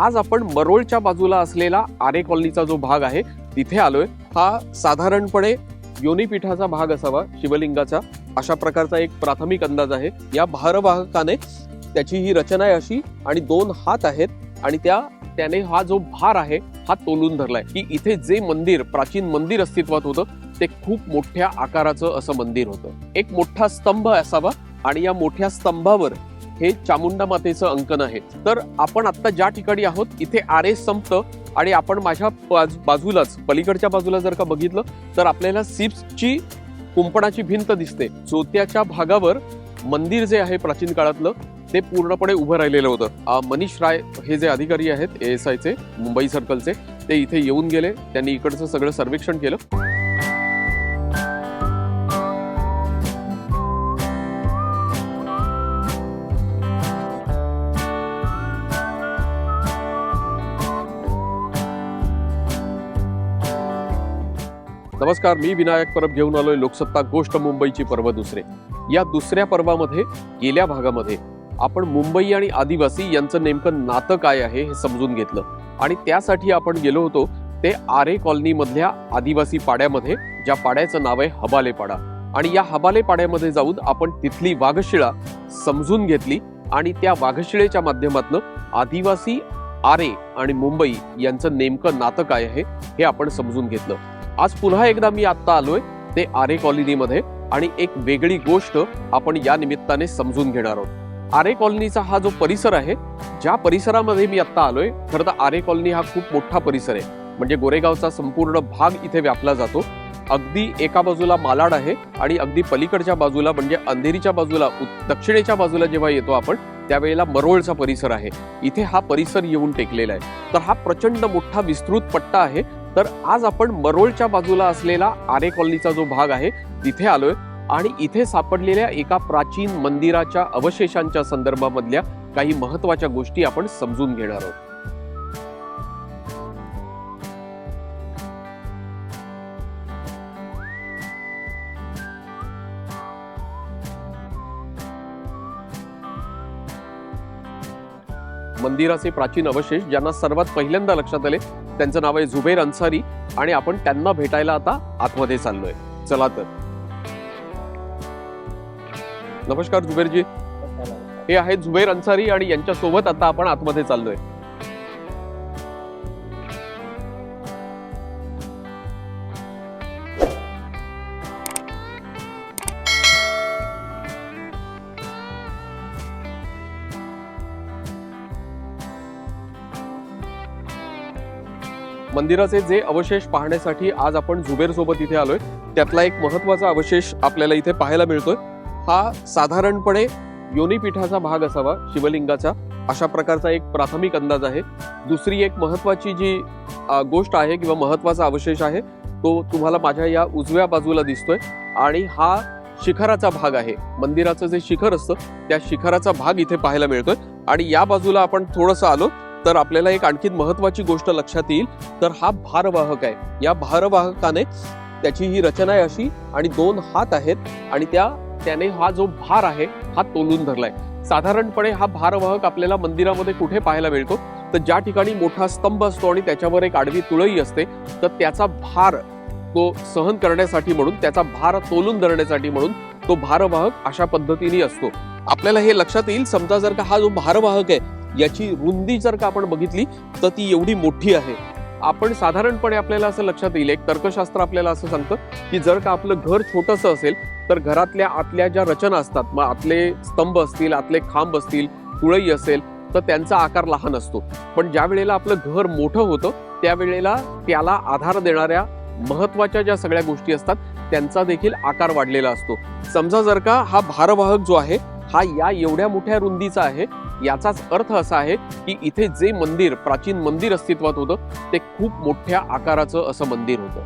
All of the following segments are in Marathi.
आज आपण मरोळच्या बाजूला असलेला आरे कॉलनीचा जो भाग आहे तिथे आलोय. हा साधारणपणे योनीपीठाचा भाग असावा शिवलिंगाचा. अशा प्रकारचा एक प्राथमिक अंदाज आहे. या भारवाहकाने त्याची ही रचना आहे अशी आणि दोन हात आहेत आणि त्या त्याने हा जो भार आहे हा तोलून धरलाय. की इथे जे मंदिर प्राचीन मंदिर अस्तित्वात होतं ते खूप मोठ्या आकाराचं असं मंदिर होतं. एक मोठा स्तंभ असावा आणि या मोठ्या स्तंभावर हे चामुंडा मातेचं अंकन आहे. तर आपण आता ज्या ठिकाणी आहोत इथे आरे संपतं आणि आपण माझ्या बाजूलाच पलीकडच्या बाजूला जर का बघितलं तर आपल्याला सिप्सची कुंपणाची भिंत दिसते. चोत्याच्या भागावर मंदिर जे आहे प्राचीन काळातलं ते पूर्णपणे उभं राहिलेलं होतं. मनीष राय हे जे अधिकारी आहेत ए एस आयचे मुंबई सर्कलचे ते इथे येऊन गेले. त्यांनी इकडचं सगळं सर्वेक्षण केलं. नमस्कार मी विनायक परब घेऊन आलोय लोकसत्ता गोष्ट मुंबईची पर्व दुसरे. या दुसऱ्या पर्वामध्ये गेल्या भागामध्ये आपण मुंबई आणि आदिवासी यांचं नेमकं नातं काय आहे हे समजून घेतलं. आणि त्यासाठी आपण गेलो होतो ते आरे कॉलनी मधल्या आदिवासी पाड्यामध्ये ज्या पाड्याचं नाव आहे हबाले पाडा आणि या हबाले पाड्यामध्ये जाऊन आपण तिथली वाघशिळा समजून घेतली आणि त्या वाघशिळेच्या माध्यमातून आदिवासी आरे आणि मुंबई यांचं नेमकं नातं काय आहे हे आपण समजून घेतलं. आज पुन्हा एकदा मी आत्ता आलोय ते आरे कॉलनीमध्ये आणि एक वेगळी गोष्ट आपण या निमित्ताने समजून घेणार आहोत. आरे कॉलनीचा हा जो परिसर आहे ज्या परिसरामध्ये मी आत्ता आलोय खरं तर आरे कॉलनी हा खूप मोठा परिसर आहे. म्हणजे गोरेगावचा संपूर्ण भाग इथे व्यापला जातो. अगदी एका बाजूला मालाड आहे आणि अगदी पलीकडच्या बाजूला म्हणजे अंधेरीच्या बाजूला दक्षिणेच्या बाजूला जेव्हा येतो आपण त्यावेळेला मरोळचा परिसर आहे. इथे हा परिसर येऊन टेकलेला आहे. तर हा प्रचंड मोठा विस्तृत पट्टा आहे तर आज आपण मरोळच्या बाजूला असलेला आरे कॉलनीचा जो भाग आहे तिथे आलोय. आणि इथे सापडलेल्या एका प्राचीन मंदिराच्या अवशेषांच्या संदर्भामधल्या काही महत्त्वाच्या गोष्टी आपण समजून घेणार आहोत. मंदिराचे प्राचीन अवशेष ज्यांना सर्वात पहिल्यांदा लक्षात आले त्यांचं नाव आहे झुबेर अन्सारी आणि आपण त्यांना भेटायला आता आतमध्ये चाललोय. चला तर. नमस्कार झुबेरजी हे आहेत झुबेर अन्सारी आणि यांच्या सोबत आता आपण आतमध्ये चाललोय. मंदिराचे जे अवशेष पाहण्यासाठी आज आपण झुबेर सोबत इथे आलोय. त्यातला एक महत्त्वाचा अवशेष आपल्याला इथे पाहायला मिळतोय. हा साधारणपणे योनीपीठाचा भाग असावा शिवलिंगाचा. अशा प्रकारचा एक प्राथमिक अंदाज आहे. दुसरी एक महत्वाची जी गोष्ट आहे किंवा महत्त्वाचा अवशेष आहे तो तुम्हाला माझ्या या उजव्या बाजूला दिसतोय. आणि हा शिखराचा भाग आहे. मंदिराचं जे शिखर असतं त्या शिखराचा भाग इथे पाहायला मिळतोय. आणि या बाजूला आपण थोडंसं आलो. तर आपल्याला एक आणखी महत्वाची गोष्ट लक्षात येईल. तर हा भारवाहक आहे. या भारवाहकाने त्याची ही रचना आहे अशी आणि दोन हात आहेत आणि त्या त्याने हा जो भार आहे हा तोलून धरलाय. साधारणपणे हा भारवाहक आपल्याला मंदिरामध्ये कुठे पाहायला मिळतो? तर ज्या ठिकाणी मोठा स्तंभ असतो आणि त्याच्यावर एक आडवी तुळई असते तर त्याचा भार तो सहन करण्यासाठी म्हणून त्याचा भार तोलून धरण्यासाठी म्हणून तो भारवाहक अशा पद्धतीने असतो. आपल्याला हे लक्षात येईल समजा जर का हा जो भारवाहक आहे याची रुंदी जर का आपण बघितली तर ती एवढी मोठी आहे. आपण साधारणपणे आपल्याला असं लक्षात येईल एक तर्कशास्त्र आपल्याला असं सांगतं की जर का आपलं घर छोटंसं असेल तर घरातल्या आतल्या ज्या रचना असतात मग आतले स्तंभ असतील आतले खांब असतील तुळई असेल तर त्यांचा आकार लहान असतो. पण ज्या वेळेला आपलं घर मोठं होतं त्यावेळेला त्याला आधार देणाऱ्या महत्त्वाच्या ज्या सगळ्या गोष्टी असतात त्यांचा देखील आकार वाढलेला असतो. समजा जर का हा भारवाहक जो आहे हा या एवढ्या मोठ्या रुंदीचा आहे याचाच अर्थ असा आहे की इथे जे मंदिर प्राचीन मंदिर अस्तित्वात होतं ते खूप मोठ्या आकाराचं असं मंदिर होतं.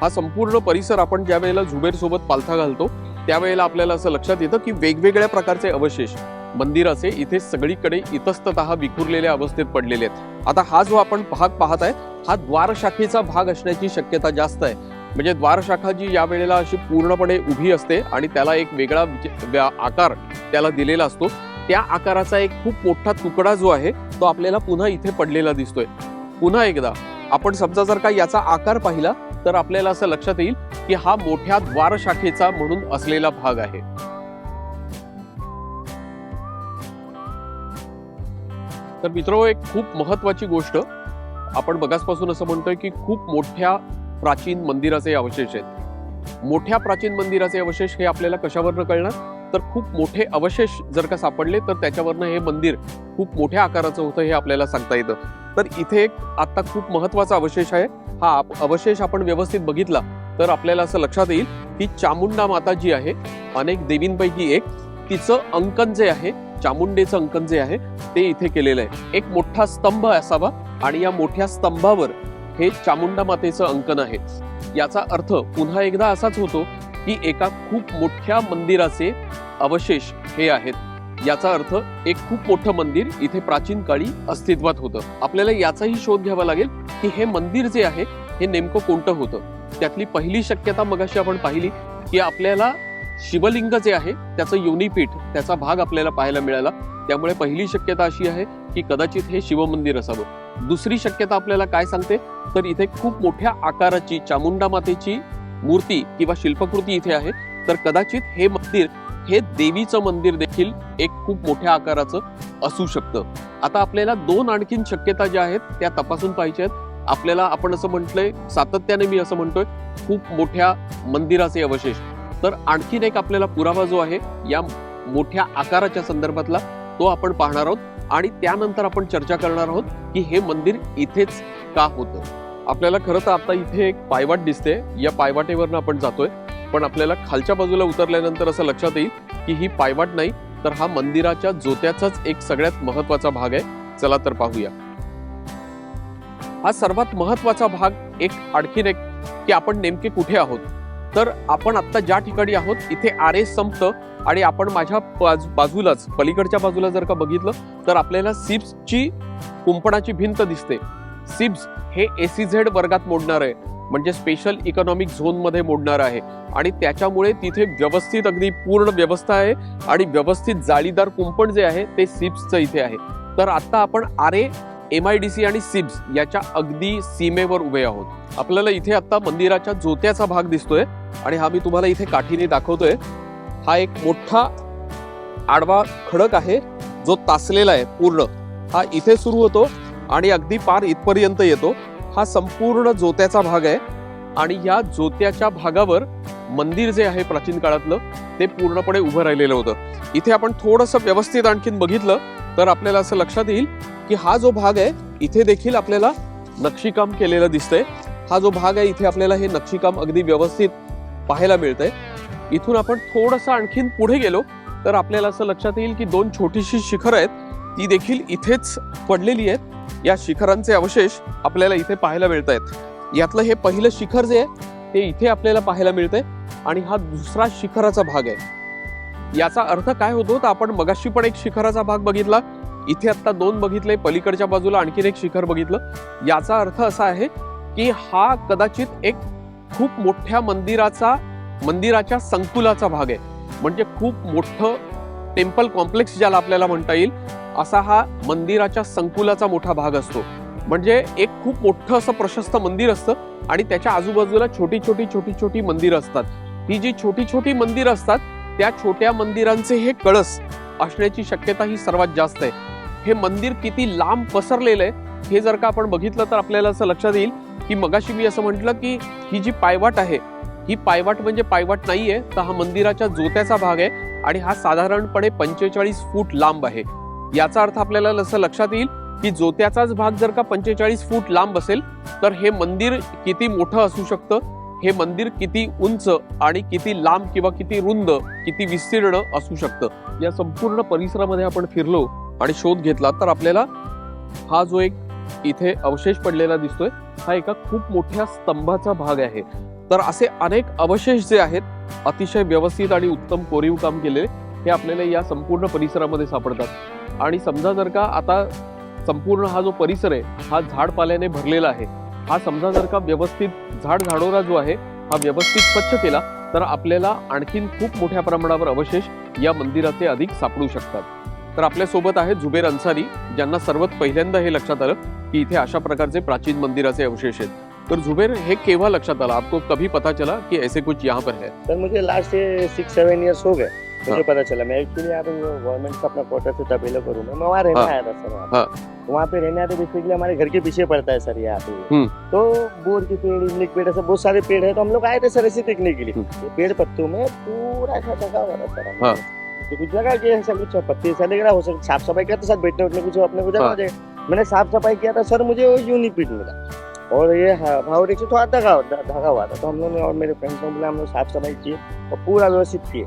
हा संपूर्ण परिसर आपण ज्या वेळेला झुबेर सोबत पालथा घालतो त्यावेळेला आपल्याला असं लक्षात येतं की वेगवेगळ्या प्रकारचे अवशेष मंदिराचे इथे सगळीकडे इतस्तत विखुरलेल्या अवस्थेत पडलेले आहेत. आता हा जो आपण भाग पाहत आहे हा द्वारशाखेचा भाग असण्याची शक्यता जास्त आहे. म्हणजे द्वारशाखा जी या वेळेला अशी पूर्णपणे उभी असते आणि त्याला एक वेगळा आकार त्याला दिलेला असतो. त्या आकाराचा एक खूप मोठा तुकडा जो आहे तो आपल्याला पुन्हा इथे पडलेला दिसतोय. पुन्हा एकदा आपण समजा जर का याचा आकार पाहिला तर आपल्याला असं लक्षात येईल की हा मोठ्या द्वारशाखेचा म्हणून असलेला भाग आहे. तर मित्र एक खूप महत्वाची गोष्ट आपण बघाचपासून असं म्हणतोय की खूप मोठ्या प्राचीन मंदिराचे अवशेष आहेत. मोठ्या प्राचीन मंदिराचे अवशेष हे आपल्याला कशावरनं कळणार? तर खूप मोठे अवशेष जर का सापडले तर त्याच्यावरनं हे मंदिर खूप मोठ्या आकाराचं होतं हे आपल्याला सांगता येतं. तर इथे एक आता खूप महत्त्वाचा अवशेष आहे. हा अवशेष आपण व्यवस्थित बघितला तर आपल्याला असं लक्षात येईल की चामुंडा माता जी आहे अनेक देवींपैकी एक तिचं अंकन जे आहे चामुंडेचं अंकन जे आहे ते इथे केलेलं आहे. एक मोठा स्तंभ असावा आणि या मोठ्या स्तंभावर हे चामुंडा मातेचं अंकन आहे. याचा अर्थ पुन्हा एकदा असाच होतो की एका खूप मोठ्या मंदिराचे अवशेष हे आहेत. याचा अर्थ एक खूप मोठं मंदिर इथे प्राचीन काळी अस्तित्वात होतं. आपल्याला याचाही शोध घ्यावा लागेल की हे मंदिर जे आहे हे नेमकं कोणतं होतं? त्यातली पहिली शक्यता मगाशी आपण पाहिली की आपल्याला शिवलिंग जे आहे त्याचं योनीपीठ त्याचा भाग आपल्याला पाहायला मिळाला. त्यामुळे पहिली शक्यता अशी आहे की कदाचित हे शिवमंदिर असावं. दुसरी शक्यता आपल्याला काय सांगते? तर इथे खूप मोठ्या आकाराची चामुंडा मातेची मूर्ती किंवा शिल्पकृती इथे आहे. तर कदाचित हे मंदिर हे देवीचं मंदिर देखील एक खूप मोठ्या आकाराचं असू शकतं. आता आपल्याला दोन आणखीन शक्यता ज्या आहेत त्या तपासून पाहिजेत आपल्याला आपण असं म्हटलंय सातत्याने मी असं म्हणतोय खूप मोठ्या मंदिराचे अवशेष. तर आणखीन एक आपल्याला पुरावा जो आहे या मोठ्या आकाराच्या संदर्भातला तो आपण पाहणार आहोत. आणि त्यानंतर आपण चर्चा करणार आहोत की हे मंदिर इथेच का होतं. आपल्याला खरं तर आता इथे एक पायवाट दिसते. या पायवाटेवरनं आपण जातोय. पण आपल्याला खालच्या बाजूला उतरल्यानंतर असं लक्षात येईल की ही पायवाट नाही तर हा मंदिराच्या जोत्याचाच एक सगळ्यात महत्त्वाचा भाग आहे. चला तर पाहूया. हा सर्वात महत्त्वाचा भाग एक आणखीन एक की आपण नेमके कुठे आहोत. तर आपण आता ज्या ठिकाणी आहोत इथे आरे संपतं आणि आपण माझ्या बाजूलाच पलीकडच्या बाजूला जर का बघितलं तर आपल्याला सिप्सची कुंपणाची भिंत दिसते. सिप्स हे एसीझेड वर्गात मोडणार आहे. म्हणजे स्पेशल इकॉनॉमिक झोनमध्ये मोडणार आहे. आणि त्याच्यामुळे तिथे व्यवस्थित अगदी पूर्ण व्यवस्था आहे आणि व्यवस्थित जाळीदार कुंपण जे आहे ते सिप्सचं इथे आहे. तर आता आपण Aarey M I D C आणि सिप्स याच्या अगदी सीमेवर उभे आहोत. आपल्याला इथे आता मंदिराच्या जोत्याचा भाग दिसतोय आणि हा मी तुम्हाला इथे काठीने दाखवतोय. हा एक मोठा आडवा खडक आहे जो तासलेला आहे पूर्ण. हा इथे सुरू होतो आणि अगदी पार इथपर्यंत येतो. हा संपूर्ण जोत्याचा भाग आहे. आणि या जोत्याच्या भागावर मंदिर जे आहे प्राचीन काळातलं ते पूर्णपणे उभं राहिलेलं होतं. इथे आपण थोडंसं व्यवस्थित आणखीन बघितलं तर आपल्याला असं लक्षात येईल की हा जो भाग आहे इथे देखील आपल्याला नक्षीकाम केलेलं दिसतंय. हा जो भाग आहे इथे आपल्याला हे नक्षीकाम अगदी व्यवस्थित पाहायला मिळतंय. इथून आपण थोडंसं आणखीन पुढे गेलो तर आपल्याला असं लक्षात येईल की दोन छोटीशी शिखर आहेत. ती देखील इथेच पडलेली आहेत. या शिखरांचे अवशेष आपल्याला इथे पाहायला मिळत आहेत यातलं हे पहिलं शिखर जे आहे ते इथे आपल्याला पाहायला मिळतंय आणि हा दुसरा शिखराचा भाग आहे. याचा अर्थ काय होतो? तर आपण मगाशी पण एक शिखराचा भाग बघितला. इथे आता दोन बघितले पलीकडच्या बाजूला आणखीन एक शिखर बघितलं. याचा अर्थ असा आहे की हा कदाचित एक खूप मोठ्या मंदिराचा मंदिराच्या संकुलाचा भाग आहे. म्हणजे खूप मोठं टेम्पल कॉम्प्लेक्स ज्याला आपल्याला म्हणता येईल असा हा मंदिराच्या संकुलाचा मोठा भाग असतो. म्हणजे एक खूप मोठं असं प्रशस्त मंदिर असतं आणि त्याच्या आजूबाजूला छोटी छोटी छोटी छोटी मंदिरं असतात. ही जी छोटी छोटी मंदिरं असतात त्या छोट्या मंदिरांचे हे कळस असण्याची शक्यता ही सर्वात जास्त आहे. हे मंदिर किती लांब पसरलेलं आहे हे जर का आपण बघितलं तर आपल्याला असं लक्षात येईल की मगाशी मी असं म्हटलं की ही जी पायवाट आहे ही पायवाट म्हणजे पायवाट नाहीये तर हा मंदिराच्या जोत्याचा भाग आहे आणि हा साधारणपणे पंचेचाळीस फूट लांब आहे. याचा अर्थ आपल्याला असं लक्षात येईल की जोत्याचाच भाग जर का पंचेचाळीस फूट लांब असेल तर हे मंदिर किती मोठं असू शकतं? हे मंदिर किती उंच आणि किती लांब किंवा किती रुंद किती विस्तीर्ण असू शकतं? या संपूर्ण परिसरामध्ये आपण फिरलो आणि शोध घेतला तर आपल्याला हा जो एक इथे अवशेष पडलेला दिसतोय हा एका खूप मोठ्या स्तंभाचा भाग आहे. तर असे अनेक अवशेष जे आहेत अतिशय व्यवस्थित आणि उत्तम कोरीव काम केलेले हे आपल्याला या संपूर्ण परिसरामध्ये सापडतात. आणि समजा जर का आता संपूर्ण हा जो परिसर आहे हा झाडपाल्याने भरलेला आहे. हा समजा जर का व्यवस्थित झाड झाडोरा जो आहे हा व्यवस्थित स्वच्छ केला तर आपल्याला आणखीन खूप मोठ्या प्रमाणावर अवशेष या मंदिराचे अधिक सापडू शकतात. तर आपल्यासोबत आहे झुबेर अन्सारी ज्यांना सर्वात पहिल्यांदा हे लक्षात आलं की इथे अशा प्रकारचे प्राचीन मंदिराचे अवशेष आहेत. तर जुबेर हे केव्हा लक्षात आलं? आपको कभी पता चला कि ऐसे कुछ यहाँ पर है? सर मुझे लास्ट सिक्स सेवन ईयर्स हो गए. मुझे पता चला मैं एक्चुअली यहाँ पे गवर्नमेंट का अपना क्वार्टर से तबेला करूँ मैं वहाँ रहने हाँ। आया था सर वहाँ हाँ। वहाँ पे रहने आया तो बेसिकली हमारे घर के पीछे पड़ता है सर यहाँ पे हम्म। तो बोर के पेड़ इमली के पेड़ ऐसे बहुत सारे पेड़ है तो हम लोग आए थे सर ऐसे देखने के लिए हम्म। पेड़ पत्तों में पूरा ऐसा ढका हुआ था सर हाँ। तो कुछ लगा कि ऐसा कुछ पत्ते ऐसा लग रहा हो सकता साफ़ सफ़ाई किया तो सर बैठने उठने कुछ अपने को जगह हाँ। हो मैंने साफ़ सफ़ाई किया था सर मुझे वो यूनिपीट मिला और ये भावरे से थोड़ा धगा धगा हुआ था तो हम लोग ने और मेरे फ्रेंड्स ने बोला हम लोग साफ़ सफ़ाई किए और पूरा व्यवस्थित किए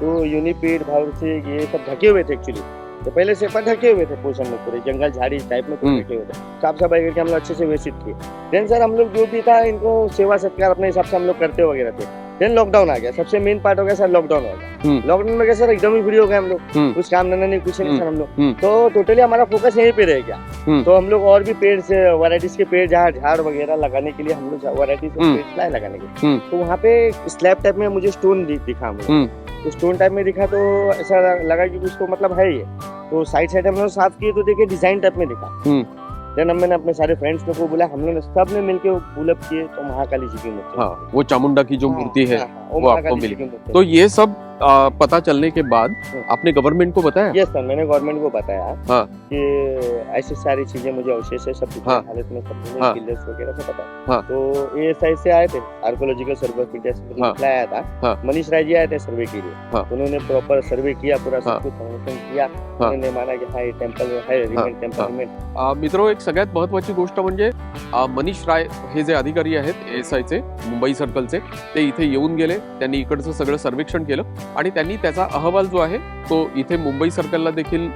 तो यूनिपीड भावर से ये सब ढके हुए थे एक्चुअली तो पहले से पर ढके हुए थे पोषण में पूरे जंगल झाड़ी टाइप में पूरे हम्म। ढके हुए थे साफ़ सफ़ाई करके हम लोग अच्छे से व्यवस्थित किए देन सर हम लोग जो भी था इनको सेवा सत्कार अपने हिसाब से हम लोग करते वगैरह थे देन लॉकडाउन आ गया सबसे मेन पार्ट हो गया सर लॉकडाउन हो गया हम्म। लॉकडाउन में क्या सर एकदम ही फ्री हो गए हम लोग हम्म। कुछ काम धंधा नहीं कुछ नहीं सर हम हम्म। लोग तो टोटली हमारा फोकस यहीं पे रह गया हम्म। तो हम लोग और भी पेड़ से वैरायटीज के पेड़ जहाँ झाड़ वगैरह लगाने के लिए हम लोग हम्म। पेड़ लगाने के हम्म। तो वहाँ पे स्लैब टाइप में मुझे स्टोन दिखा हम हम्म। तो स्टोन टाइप में दिखा तो ऐसा लगा कि कुछ तो मतलब है ये तो साइड साइड हम लोग साफ़ किए तो देखिए डिज़ाइन टाइप में दिखा। देन मैंने अपने सारे फ्रेंड्स लोग को बोला हम लोग सबने मिलकर वो पुल अप किए तो महाकाली जी की मूर्ति हाँ वो चामुंडा की जो हाँ, मूर्ति है हाँ, हाँ, वो वो आपको मिली। तो ये सब आ, पता चलने के बाद हम्म। आपने गवर्नमेंट को बताया यस सर मैंने गवर्नमेंट को बताया हाँ। कि ऐसी सारी चीज़ें मुझे अवशेष है सब हाँ। हालत में सब हाँ। किलर्स वगैरह सब पता हाँ। तो ये साइड से आए थे आर्कोलॉजिकल सर्वे ऑफ़ इंडिया से हाँ। रिप्लाई आया था हाँ। मनीष राय जी आए थे सर्वे के लिए हाँ। उन्होंने प्रॉपर सर्वे किया पूरा हाँ। सब कुछ संरक्षण किया हाँ। उन्होंने माना कि हाँ टेंपल है रिमेन टेंपल हाँ। रिमेन आ, मित्रो एक सगळ्यात महत्वाची गोष्ट म्हणजे मनीष राय हे जे अधिकारी आहेत एस आयचे मुंबई सर्कलचे ते इथे येऊन गेले त्यांनी इकडचं सगळं सर्वेक्षण केलं आणि त्यांनी त्याचा अहवाल जो आहे तो इथे मुंबई सर्कलला देखील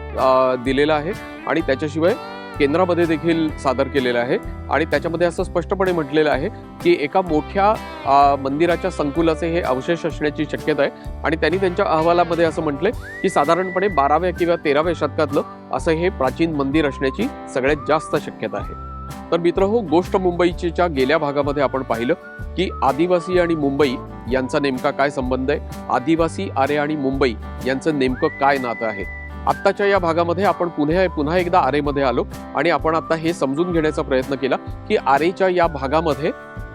दिलेला आहे आणि त्याच्याशिवाय केंद्रामध्ये देखील सादर केलेला आहे. आणि त्याच्यामध्ये असं स्पष्टपणे म्हटलेलं आहे की एका मोठ्या मंदिराच्या संकुलाचे हे अवशेष असण्याची शक्यता आहे. आणि त्यांनी त्यांच्या अहवालामध्ये असं म्हटलंय की साधारणपणे बाराव्या किंवा तेराव्या शतकातलं असं हे प्राचीन मंदिर असण्याची सगळ्यात जास्त शक्यता आहे. तर मित्र हो गोष्ट मुंबईच्या गेल्या भागामध्ये आपण पाहिलं की आदिवासी आणि मुंबई यांचा नेमका काय संबंध आहे? आदिवासी आरे आणि मुंबई यांचं नेमकं काय नातं आहे? आत्ताच्या या भागामध्ये आपण पुन्हा पुन्हा एकदा आरेमध्ये आलो आणि आपण आता हे समजून घेण्याचा प्रयत्न केला की आरेच्या या भागामध्ये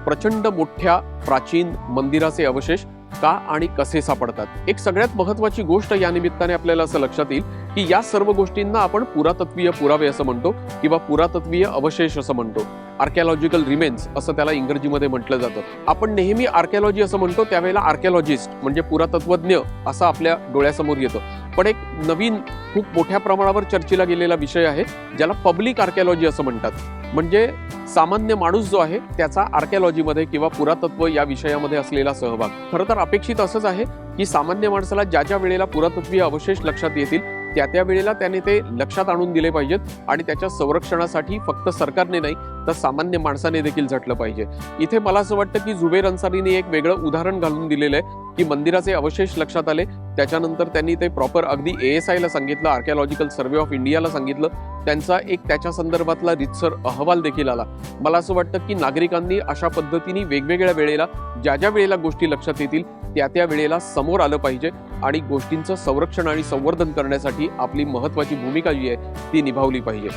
प्रचंड मोठ्या प्राचीन मंदिराचे अवशेष का आणि कसे सापडतात? एक सगळ्यात महत्वाची गोष्ट या निमित्ताने आपल्याला असं लक्षात येईल की या सर्व गोष्टींना आपण पुरातत्वीय पुरावे असं म्हणतो किंवा पुरातत्वीय अवशेष असं म्हणतो. आर्कॅलॉजिकल रिमेन्स असं त्याला इंग्रजीमध्ये म्हटलं जातं. आपण नेहमी आर्कॅलॉजी असं म्हणतो त्यावेळेला आर्कॅलॉजिस्ट म्हणजे पुरातत्वज्ञ असं आपल्या डोळ्यासमोर येतं. पण एक नवीन खूप मोठ्या प्रमाणावर चर्चेला गेलेला विषय आहे ज्याला पब्लिक आर्कॅलॉजी असं म्हणतात. म्हणजे सामान्य माणूस जो आहे त्याचा आर्कॅलॉजीमध्ये किंवा पुरातत्व या विषयामध्ये असलेला सहभाग. खरं तर अपेक्षित असंच आहे की सामान्य माणसाला ज्या ज्या वेळेला पुरातत्वीय अवशेष लक्षात येतील त्या त्या वेळेला त्याने ते लक्षात आणून दिले पाहिजेत आणि त्याच्या संरक्षणासाठी फक्त सरकारने नाही तर सामान्य माणसाने देखील झटलं पाहिजे. इथे मला असं वाटतं की जुबेर अन्सारीने एक वेगळं उदाहरण घालून दिलेलं आहे. की मंदिराचे अवशेष लक्षात आले. त्याच्यानंतर त्यांनी ते प्रॉपर अगदी ए एस आयला सांगितलं आर्किओलॉजिकल सर्वे ऑफ इंडियाला सांगितलं. त्यांचा एक त्याच्या संदर्भातला रितसर अहवाल देखील आला. मला असं वाटतं की नागरिकांनी अशा पद्धतीने वेगवेगळ्या वेळेला ज्या ज्या वेळेला गोष्टी लक्षात येतील त्या त्या वेळेला समोर आलं पाहिजे आणि गोष्टींचं संरक्षण आणि संवर्धन करण्यासाठी आपली महत्वाची भूमिका जी आहे ती निभावली पाहिजे.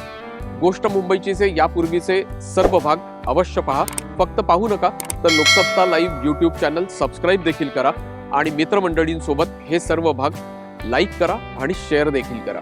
गोष्ट मुंबईचीचे यापूर्वीचे सर्व भाग अवश्य पहा. फक्त पाहू नका तर Loksatta live YouTube channel subscribe देखील करा आणि मित्रमंडळींसोबत हे सर्व भाग लाईक करा आणि शेअर देखील करा.